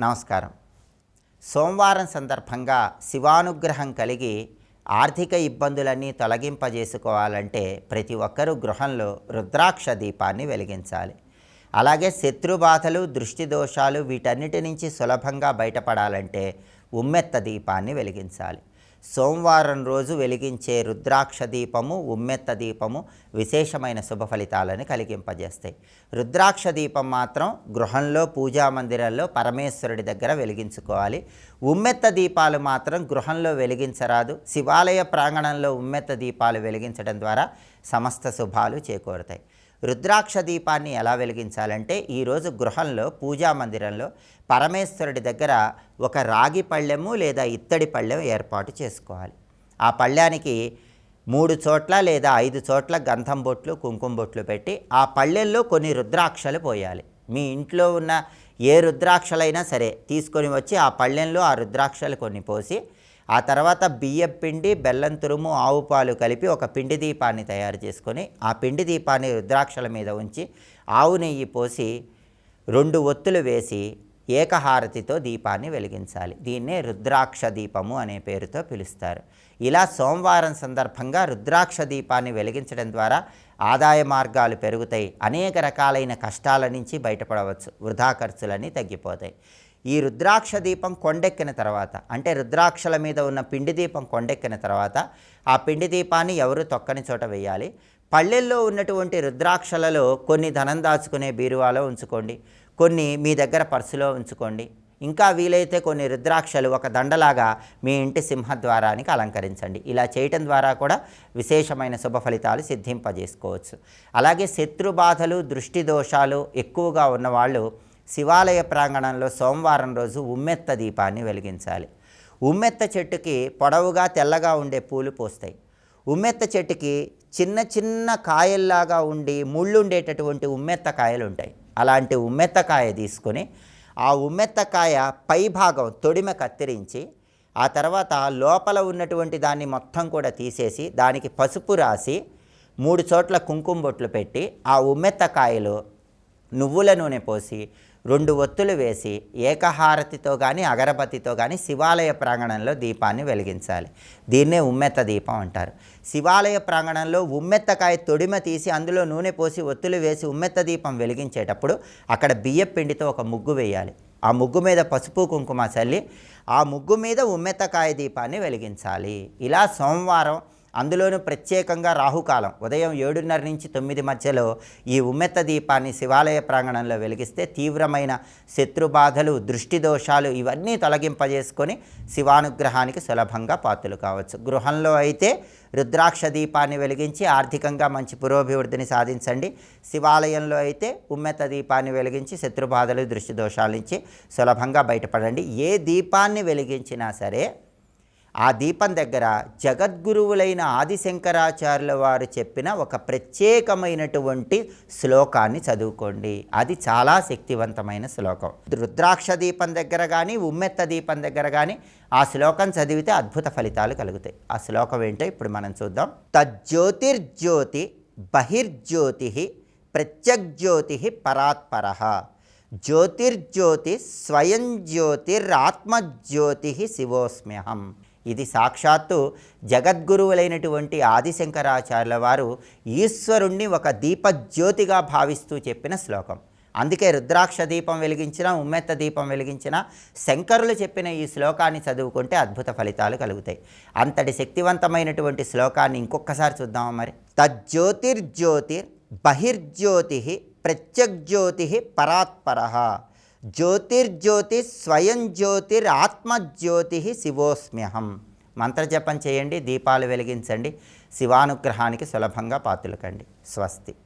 నమస్కారం. సోమవారం సందర్భంగా శివానుగ్రహం కలిగి ఆర్థిక ఇబ్బందులన్నీ తొలగింపజేసుకోవాలంటే ప్రతి ఒక్కరూ గృహంలో రుద్రాక్ష దీపాన్ని వెలిగించాలి. అలాగే శత్రుబాధలు దృష్టి దోషాలు వీటన్నిటి నుంచి సులభంగా బయటపడాలంటే ఉమ్మెత్త దీపాన్ని వెలిగించాలి. సోమవారం రోజు వెలిగించే రుద్రాక్ష దీపము ఉమ్మెత్త దీపము విశేషమైన శుభ ఫలితాలను కలిగింపజేస్తాయి. రుద్రాక్ష దీపం మాత్రం గృహంలో పూజా మందిరంలో పరమేశ్వరుడి దగ్గర వెలిగించుకోవాలి. ఉమ్మెత్త దీపాలు మాత్రం గృహంలో వెలిగించరాదు. శివాలయ ప్రాంగణంలో ఉమ్మెత్త దీపాలు వెలిగించడం ద్వారా సమస్త శుభాలు చేకూరుతాయి. రుద్రాక్ష దీపాన్ని ఎలా వెలిగించాలంటే ఈరోజు గృహంలో పూజా మందిరంలో పరమేశ్వరుడి దగ్గర ఒక రాగి పళ్ళెము లేదా ఇత్తడి పళ్ళెం ఏర్పాటు చేసుకోవాలి. ఆ పళ్ళానికి మూడు చోట్ల లేదా ఐదు చోట్ల గంధం బొట్లు కుంకుమ బొట్లు పెట్టి ఆ పళ్ళెల్లో కొన్ని రుద్రాక్షలు పోయాలి. మీ ఇంట్లో ఉన్న ఏ రుద్రాక్షలైనా సరే తీసుకొని వచ్చి ఆ పళ్ళెంలో ఆ రుద్రాక్షలు కొన్ని పోసి ఆ తర్వాత బియ్యం పిండి బెల్లం తురుము ఆవు పాలు కలిపి ఒక పిండి దీపాన్ని తయారు చేసుకొని ఆ పిండి దీపాన్ని రుద్రాక్షల మీద ఉంచి ఆవు నెయ్యి పోసి రెండు ఒత్తులు వేసి ఏకహారతితో దీపాన్ని వెలిగించాలి. దీన్నే రుద్రాక్ష దీపము అనే పేరుతో పిలుస్తారు. ఇలా సోమవారం సందర్భంగా రుద్రాక్ష దీపాన్ని వెలిగించడం ద్వారా ఆదాయ మార్గాలు పెరుగుతాయి. అనేక రకాలైన కష్టాల నుంచి బయటపడవచ్చు. వృధా ఖర్చులన్నీ తగ్గిపోతాయి. ఈ రుద్రాక్ష దీపం కొండెక్కిన తర్వాత అంటే రుద్రాక్షల మీద ఉన్న పిండి దీపం కొండెక్కిన తర్వాత ఆ పిండి దీపాన్ని ఎవరు తొక్కని చోట వేయాలి? పల్లెల్లో ఉన్నటువంటి రుద్రాక్షలలో కొన్ని ధనం దాచుకునే బీరువాలో ఉంచుకోండి. కొన్ని మీ దగ్గర పర్సులో ఉంచుకోండి. ఇంకా వీలైతే కొన్ని రుద్రాక్షలు ఒక దండలాగా మీ ఇంటి సింహద్వారానికి అలంకరించండి. ఇలా చేయటం ద్వారా కూడా విశేషమైన శుభ ఫలితాలు సిద్ధింపజేసుకోవచ్చు. అలాగే శత్రు బాధలు దృష్టి దోషాలు ఎక్కువగా ఉన్నవాళ్ళు శివాలయ ప్రాంగణంలో సోమవారం రోజు ఉమ్మెత్త దీపాన్ని వెలిగించాలి. ఉమ్మెత్త చెట్టుకి పొడవుగా తెల్లగా ఉండే పూలు పోస్తాయి. ఉమ్మెత్త చెట్టుకి చిన్న చిన్న కాయల్లాగా ఉండి ముళ్ళు ఉండేటటువంటి ఉమ్మెత్త కాయలు ఉంటాయి అలాంటి ఉమ్మెత్తకాయ తీసుకొని ఆ ఉమ్మెత్తకాయ పైభాగం పై భాగం తొడిమ కత్తిరించి ఆ తర్వాత లోపల ఉన్నటువంటి దాన్ని మొత్తం కూడా తీసేసి దానికి పసుపు రాసి మూడు చోట్ల కుంకుమ బొట్లు పెట్టి ఆ ఉమ్మెత్తకాయలు నువ్వుల నూనె పోసి రెండు ఒత్తులు వేసి ఏకహారతితో కానీ అగరబత్తితో కానీ శివాలయ ప్రాంగణంలో దీపాన్ని వెలిగించాలి. దీన్నే ఉమ్మెత్త దీపం అంటారు. శివాలయ ప్రాంగణంలో ఉమ్మెత్తకాయ తొడిమ తీసి అందులో నూనె పోసి ఒత్తులు వేసి ఉమ్మెత్త దీపం వెలిగించేటప్పుడు అక్కడ బియ్య పిండితో ఒక ముగ్గు వేయాలి. ఆ ముగ్గు మీద పసుపు కుంకుమ చల్లి ఆ ముగ్గు మీద ఉమ్మెత్తకాయ దీపాన్ని వెలిగించాలి. ఇలా సోమవారం అందులోనూ ప్రత్యేకంగా రాహుకాలం ఉదయం ఏడున్నర నుంచి తొమ్మిది మధ్యలో ఈ ఉమ్మెత్త దీపాన్ని శివాలయ ప్రాంగణంలో వెలిగిస్తే తీవ్రమైన శత్రుబాధలు దృష్టి దోషాలు ఇవన్నీ తొలగింపజేసుకొని శివానుగ్రహానికి సులభంగా పాత్రలు కావచ్చు. గృహంలో అయితే రుద్రాక్ష దీపాన్ని వెలిగించి ఆర్థికంగా మంచి పురోభివృద్ధిని సాధించండి. శివాలయంలో అయితే ఉమ్మెత్త దీపాన్ని వెలిగించి శత్రుబాధలు దృష్టి దోషాల నుంచి సులభంగా బయటపడండి. ఏ దీపాన్ని వెలిగించినా సరే ఆ దీపం దగ్గర జగద్గురువులైన ఆదిశంకరాచార్యుల వారు చెప్పిన ఒక ప్రత్యేకమైనటువంటి శ్లోకాన్ని చదువుకోండి. అది చాలా శక్తివంతమైన శ్లోకం. రుద్రాక్ష దీపం దగ్గర కానీ ఉమ్మెత్త దీపం దగ్గర కానీ ఆ శ్లోకం చదివితే అద్భుత ఫలితాలు కలుగుతాయి. ఆ శ్లోకం ఏంటో ఇప్పుడు మనం చూద్దాం. తజ్జ్యోతిర్జ్యోతి బహిర్జ్యోతి ప్రత్యగ్జ్యోతి పరాత్పర జ్యోతిర్జ్యోతి స్వయం జ్యోతిరాత్మజ్యోతి శివోస్మ్యహం. ఇది సాక్షాత్తు జగద్గురువులైనటువంటి ఆదిశంకరాచార్యుల వారు ఈశ్వరుణ్ణి ఒక దీపజ్యోతిగా భావిస్తూ చెప్పిన శ్లోకం. అందుకే రుద్రాక్ష దీపం వెలిగించిన ఉమ్మెత్త దీపం వెలిగించిన శంకరులు చెప్పిన ఈ శ్లోకాన్ని చదువుకుంటే అద్భుత ఫలితాలు కలుగుతాయి. అంతటి శక్తివంతమైనటువంటి శ్లోకాన్ని ఇంకొకసారి చూద్దామా మరి? తజ్జ్యోతిర్జ్యోతిర్ బహిర్జ్యోతి ప్రత్యగ్జ్యోతి పరాత్పర. జ్యోతిర్జ్యోతి స్వయం జ్యోతిర్ ఆత్మజ్యోతి శివోస్మ్యహం. మంత్రజపం చేయండి దీపాలు వెలిగించండి శివానుగ్రహానికి సులభంగా పాతులకండి. స్వస్తి.